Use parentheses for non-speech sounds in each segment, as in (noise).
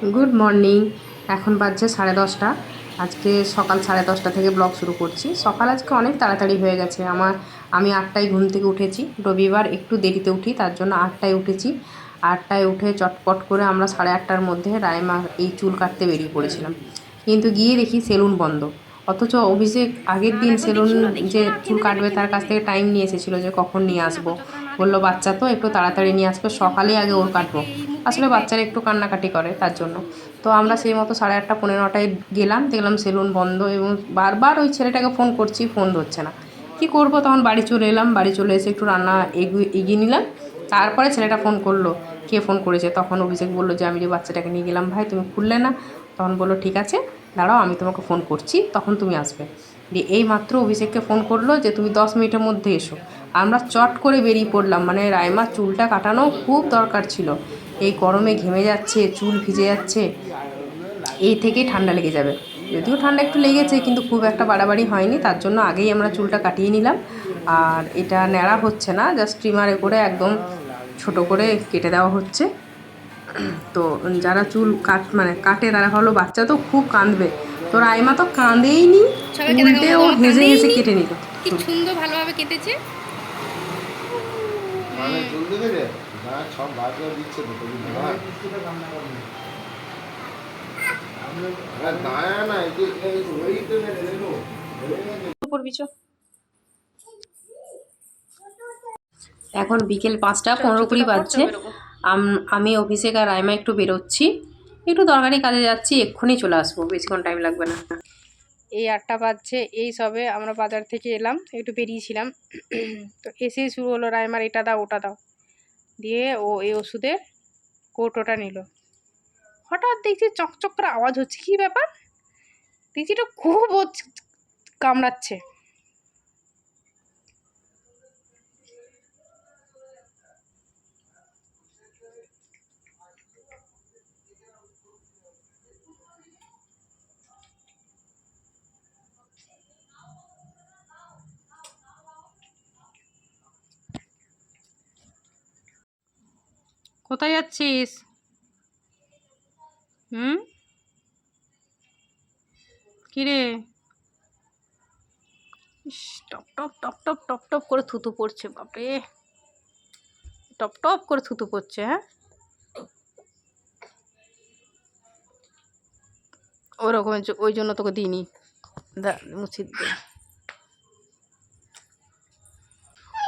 Good morning এখন বাজছে সাড়ে দশটা। আজকে সকাল সাড়ে দশটা থেকে ব্লগ শুরু করছি। সকাল আজকে অনেক তাড়াতাড়ি হয়ে গেছে। আমার, আমি আটটায় ঘুম থেকে উঠেছি। রবিবার একটু দেরিতে উঠি, তার জন্য আটটায় উঠেছি। আটটায় উঠে চটপট করে আমরা সাড়ে আটটার মধ্যে রায়মা এই চুল কাটতে বেরিয়ে পড়েছিলাম। কিন্তু গিয়ে দেখি সেলুন বন্ধ। অথচ অভিষেক আগের দিন সেলুন যে চুল কাটবে তার কাছ থেকে টাইম নিয়ে এসেছিল যে কখন নিয়ে আসব। বলল, বাচ্চা তো, একটু তাড়াতাড়ি নিয়ে আসবে সকালে আগে ওর কাটবো। আসলে বাচ্চারা একটু কান্নাকাটি করে তার জন্য। তো আমরা সেই মতো সাড়ে আটটা পনেরো নটায় গেলাম দেখলাম সেলুন বন্ধ এবং বারবার ওই ছেলেটাকে ফোন করছি ফোন ধরছে না। কি করব? তখন বাড়ি চলে এলাম বাড়ি চলে এসে একটু রান্না এগিয়ে এগিয়ে নিলাম। তারপরে ছেলেটা ফোন করল কে ফোন করেছে? তখন অভিষেক বলল যে আমি যে বাচ্চাটাকে নিয়ে গেলাম ভাই তুমি খুললে না। তখন বলল ঠিক আছে দাঁড়াও আমি তোমাকে ফোন করছি তখন তুমি আসবে। দিয়ে এই মাত্র অভিষেককে ফোন করল যে, তুমি দশ মিনিটের মধ্যে এসো। আমরা চট করে বেরিয়ে পড়লাম। মানে রায়মার চুলটা কাটানো খুব দরকার ছিল। এই গরমে ঘেমে যাচ্ছে, চুল ভিজে যাচ্ছে, এই থেকেই ঠান্ডা লেগে যাবে। যদিও ঠান্ডা একটু লেগেছে, কিন্তু খুব একটা বাড়াবাড়ি হয়নি। তার জন্য আগেই আমরা চুলটা কাটিয়ে নিলাম। আর এটা ন্যাড়া হচ্ছে না, জাস্ট ট্রিমারে করে একদম ছোট করে কেটে দেওয়া হচ্ছে। তো যারা চুল কাট মানে কাটে, তারা ভালো বাচ্চা, তো খুব কাঁদবে। তো রাইমা তো কাঁদেই নি উল্টে ও হেসে হেসে কেটে নিল। কি সুন্দর ভালোভাবে কেটেছে। মানে চুল দেবে না সব বাজে দিচ্ছে তো তুমি না না না এই এই ওই তো দেখো করবি চো এখন বিকেল পাঁচটা পনেরো কুড়ি বাজছে। আম- আমি অফিসে আর রাইমা একটু বেরোচ্ছি। একটু দরকারি কাজে যাচ্ছি, এক্ষুনি চলে আসব, বেশিক্ষণ টাইম লাগবে না। এই আটটা বাজছে, এই সবে আমরা বাজার থেকে এলাম, একটু বেরিয়েছিলাম। তো এসেই শুরু হলো রায়মার এটা দাও, ওটা দাও। দিয়ে ও এই ওষুধের কৌটোটা নিল। হঠাৎ দেখছি চকচক করে আওয়াজ হচ্ছে, কী ব্যাপার? দেখছি এটা খুব কামড়াচ্ছে। কোথায় যাচ্ছিস? হুম? কিরে? টপ টপ টপ টপ টপ টপ করে থুতু পড়ছে, বাপরে। টপ টপ করে থুতু পড়ছে হ্যাঁ? ওরকম ওই জন্য তোকে দিইনি। মুছি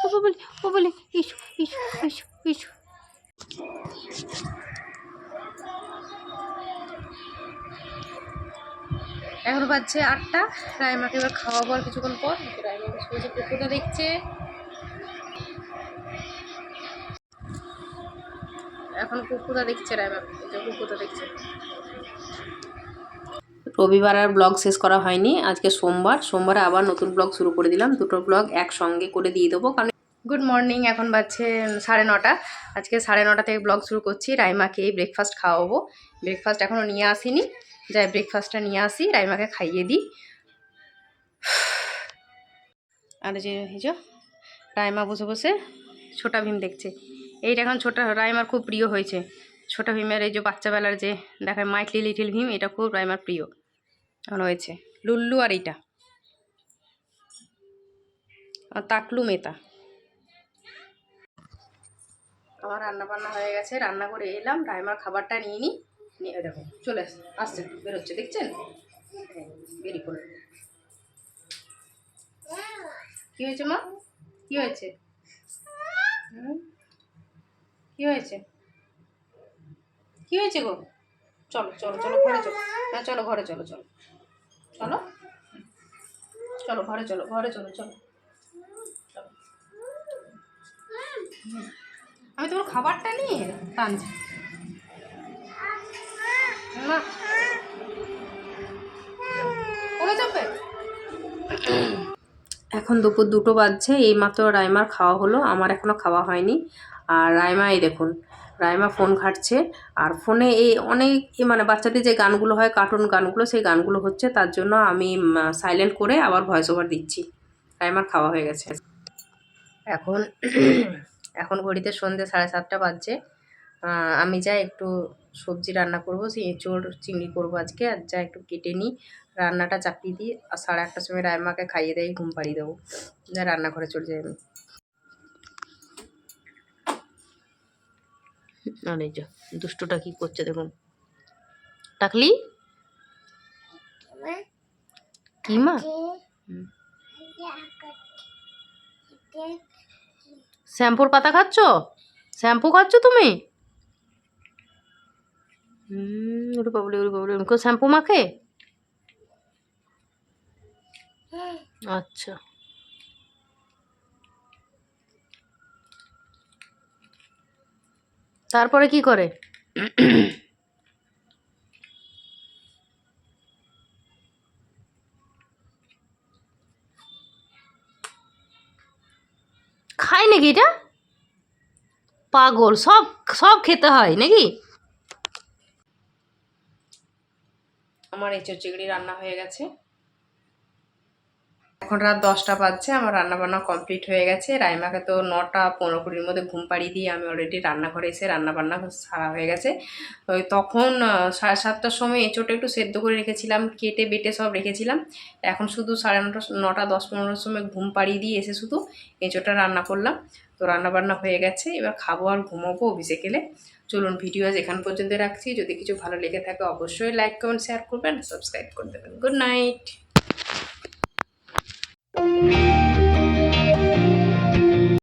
ও বলি ও বলি ইসু ইসু ইসু ইসু এখন বাজছে আটটা। রায়মাকে এবার খাওয়াবো আর কিছুক্ষণ পর। রায়মা বসে বসে কুকুরটা দেখছে। এখন কুকুরটা দেখছে রায়মা কুকুরটা দেখছে। রবিবার আর ব্লগ শেষ করা হয়নি। আজকে সোমবার। সোমবারে আবার নতুন ব্লগ শুরু করে দিলাম। দুটো ব্লগ একসঙ্গে করে দিয়ে দেবো। কারণ গুড মর্নিং এখন বাজছে সাড়ে নটা। আজকে সাড়ে নটা থেকে ব্লগ শুরু করছি। রাইমাকে এই ব্রেকফাস্ট খাওয়াবো। ব্রেকফাস্ট এখনও নিয়ে আসিনি। যাই ব্রেকফাস্টটা নিয়ে আসি। রাইমাকে খাইয়ে দিই। (sighs) আর যে যে, রাইমা বসে বসে ছোটা ভীম দেখছে। এইটা এখন ছোটা, রাইমার খুব প্রিয় হয়েছে। ছোটা ভীমের এই যে বাচ্চাবেলার যে, দেখায় মাইটলি লিটিল ভীম এটা খুব রাইমার প্রিয়। এখন হয়েছে। লুল্লু আর এইটা। আর তাকলু মেতা আমার রান্না বান্না হয়ে গেছে রান্না করে এলাম রাইমার খাবারটা নিয়ে নিই নিয়ে দেখো চলে আসছে বেরোচ্ছে দেখছেন? হ্যাঁ, বেরিয়ে পড়ল কি হয়েছে মা? কি হয়েছে? কি হয়েছে? কি হয়েছে গো? চলো চলো চলো ঘরে চলো। হ্যাঁ চলো ঘরে চলো চলো। চলো। চলো ঘরে চলো ঘরে চলো চলো। চলো। আমি তোমার খাবারটা নিয়ে টানছি। এখন দুপুর দুটো বাজছে, এইমাত্র রাইমার খাওয়া হলো, আমার এখনও খাওয়া হয়নি। আর রাইমা, এই দেখুন, রাইমা ফোন ঘাটছে, আর ফোনে এই অনেক মানে বাচ্চাদের যে গানগুলো হয় কার্টুন গানগুলো, সেই গানগুলো হচ্ছে, তার জন্য আমি সাইলেন্ট করে আবার ভয়েস ওভার দিচ্ছি। রাইমার খাওয়া হয়ে গেছে। এখন এখন ঘড়িতে সন্ধ্যে সাড়ে সাতটা বাজছে। আমি যা একটু সবজি রান্না করব সেই এঁচোড় চিংড়ি করব আজকে আর যা একটু কেটে নিই। রান্নাটা চাপিয়ে দিই আর সাড়ে আটটার সময় রায়মাকে খাইয়ে দিয়ে ঘুম পাড়িয়ে দেবো। যা রান্নাঘরে চলে যাই আমি। আর এই যা দুষ্টুটা কি করছে দেখুন। টাকলি? কি মা হুম। শ্যাম্পুর পাতা খাচ্ছ? শ্যাম্পু খাচ্ছ তুমি? শ্যাম্পু মাখে? আচ্ছা। তারপরে কি করে? নাকি এটা? পাগল সব সব খেতে হয় নাকি? আমার এই চিংড়ি রান্না হয়ে গেছে। এখন রাত দশটা বাজছে, আমার রান্না বান্না কমপ্লিট হয়ে গেছে। রাইমাকে তো নটা পনেরো কুড়ির মধ্যে ঘুম পাড়িয়ে দিয়ে আমি অলরেডি রান্নাঘরে এসে রান্না বান্না সারা হয়ে গেছে। ওই তখন সাড়ে সাতটার সময় এঁচোড়টা একটু সেদ্ধ করে রেখেছিলাম, কেটে বেটে সব রেখেছিলাম। এখন শুধু সাড়ে নটা নটা দশ পনেরোর সময় ঘুম পাড়িয়ে দিয়ে এসে শুধু এঁচোড়টা রান্না করলাম। তো রান্না বান্না হয়ে গেছে, এবার খাব আর ঘুমাবো অফিসে গেলে। চলুন ভিডিও আজ এখান পর্যন্ত রাখছি। যদি কিছু ভালো লেগে থাকে অবশ্যই লাইক কমেন্ট শেয়ার করবেন সাবস্ক্রাইব করে দেবেন। Good night Música